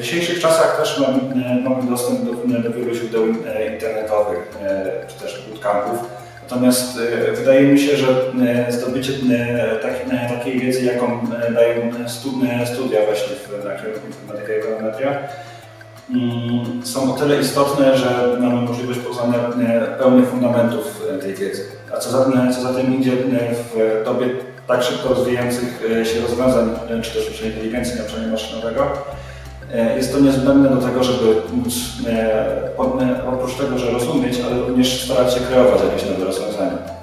dzisiejszych czasach też mamy, e, mamy dostęp do, do wielu źródeł e, internetowych, e, czy też bootcampów. Natomiast e, wydaje mi się, że e, zdobycie e, tak, e, takiej wiedzy, jaką e, dają studia właśnie w, na kierunku informatyka i ekonometria, mm, są o tyle istotne, że mamy możliwość poznania e, pełnych fundamentów e, tej wiedzy. A co za, e, co za tym idzie e, w dobie tak szybko rozwijających e, się rozwiązań, e, czy też sztucznej inteligencji nauczania maszynowego, e, jest to niezbędne do tego, żeby móc e, e, oprócz tego, że rozumieć, ale również starać się kreować jakieś nowe rozwiązania.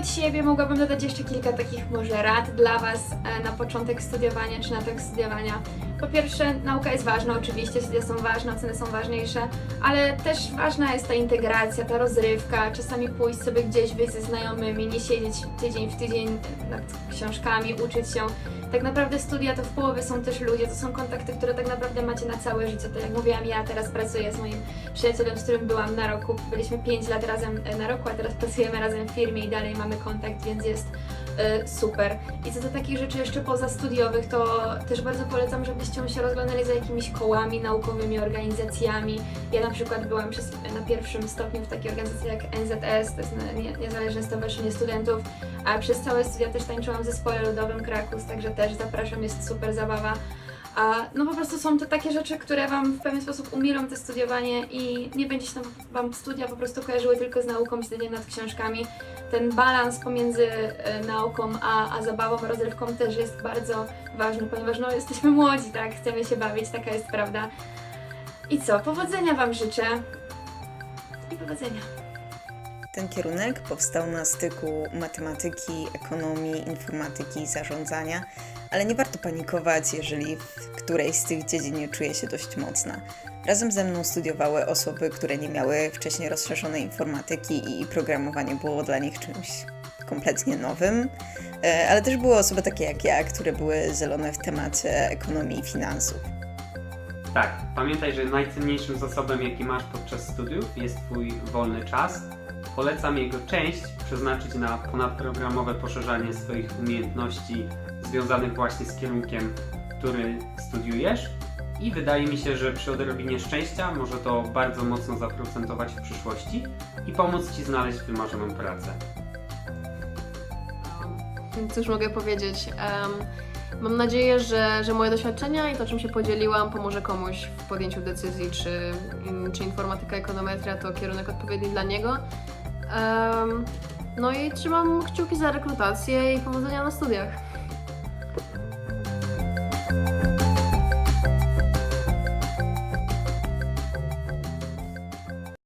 Tak od siebie mogłabym dodać jeszcze kilka takich może rad dla Was e, na początek studiowania czy na tok studiowania. Po pierwsze, nauka jest ważna, oczywiście studia są ważne, oceny są ważniejsze, ale też ważna jest ta integracja, ta rozrywka, czasami pójść sobie gdzieś, wyjść ze znajomymi, nie siedzieć tydzień w tydzień nad książkami, uczyć się. Tak naprawdę studia to w połowie są też ludzie, to są kontakty, które tak naprawdę macie na całe życie. Tak jak mówiłam, ja teraz pracuję z moim przyjacielem, z którym byłam na roku. Byliśmy 5 lat razem e, na roku, a teraz pracujemy razem w firmie i dalej mamy kontakt, więc jest e, super. I co do takich rzeczy jeszcze pozastudiowych, to też bardzo polecam, żebyście się rozglądali za jakimiś kołami naukowymi, organizacjami. Ja na przykład byłam przez, na pierwszym stopniu w takiej organizacji jak NZS, to jest nie- Niezależne Stowarzyszenie Studentów, a przez całe studia też tańczyłam w zespole ludowym Krakus, także też zapraszam, jest super zabawa. A no po prostu są to takie rzeczy, które Wam w pewien sposób umilą to studiowanie i nie będzie się Wam studia po prostu kojarzyły tylko z nauką, siedzeniem nad książkami. Ten balans pomiędzy e, nauką a, a zabawą, rozrywką też jest bardzo ważny, ponieważ no jesteśmy młodzi, tak? Chcemy się bawić, taka jest prawda. I co? Powodzenia Wam życzę. I powodzenia. Ten kierunek powstał na styku matematyki, ekonomii, informatyki i zarządzania, ale nie warto panikować, jeżeli w którejś z tych dziedzin czuje się dość mocna. Razem ze mną studiowały osoby, które nie miały wcześniej rozszerzonej informatyki i programowanie było dla nich czymś kompletnie nowym, E, ale też były osoby takie jak ja, które były zielone w temacie ekonomii i finansów. Tak, pamiętaj, że najcenniejszym zasobem, jaki masz podczas studiów, jest Twój wolny czas. Polecam jego część przeznaczyć na ponadprogramowe poszerzanie swoich umiejętności związanych właśnie z kierunkiem, który studiujesz. I wydaje mi się, że przy odrobinie szczęścia może to bardzo mocno zaprocentować w przyszłości i pomóc Ci znaleźć wymarzoną pracę. Cóż mogę powiedzieć? Em, mam nadzieję, że, że moje doświadczenia i to, czym się podzieliłam, pomoże komuś w podjęciu decyzji, czy, im- czy informatyka, ekonometria to kierunek odpowiedni dla niego. Em, no i trzymam kciuki za rekrutację i powodzenia na studiach.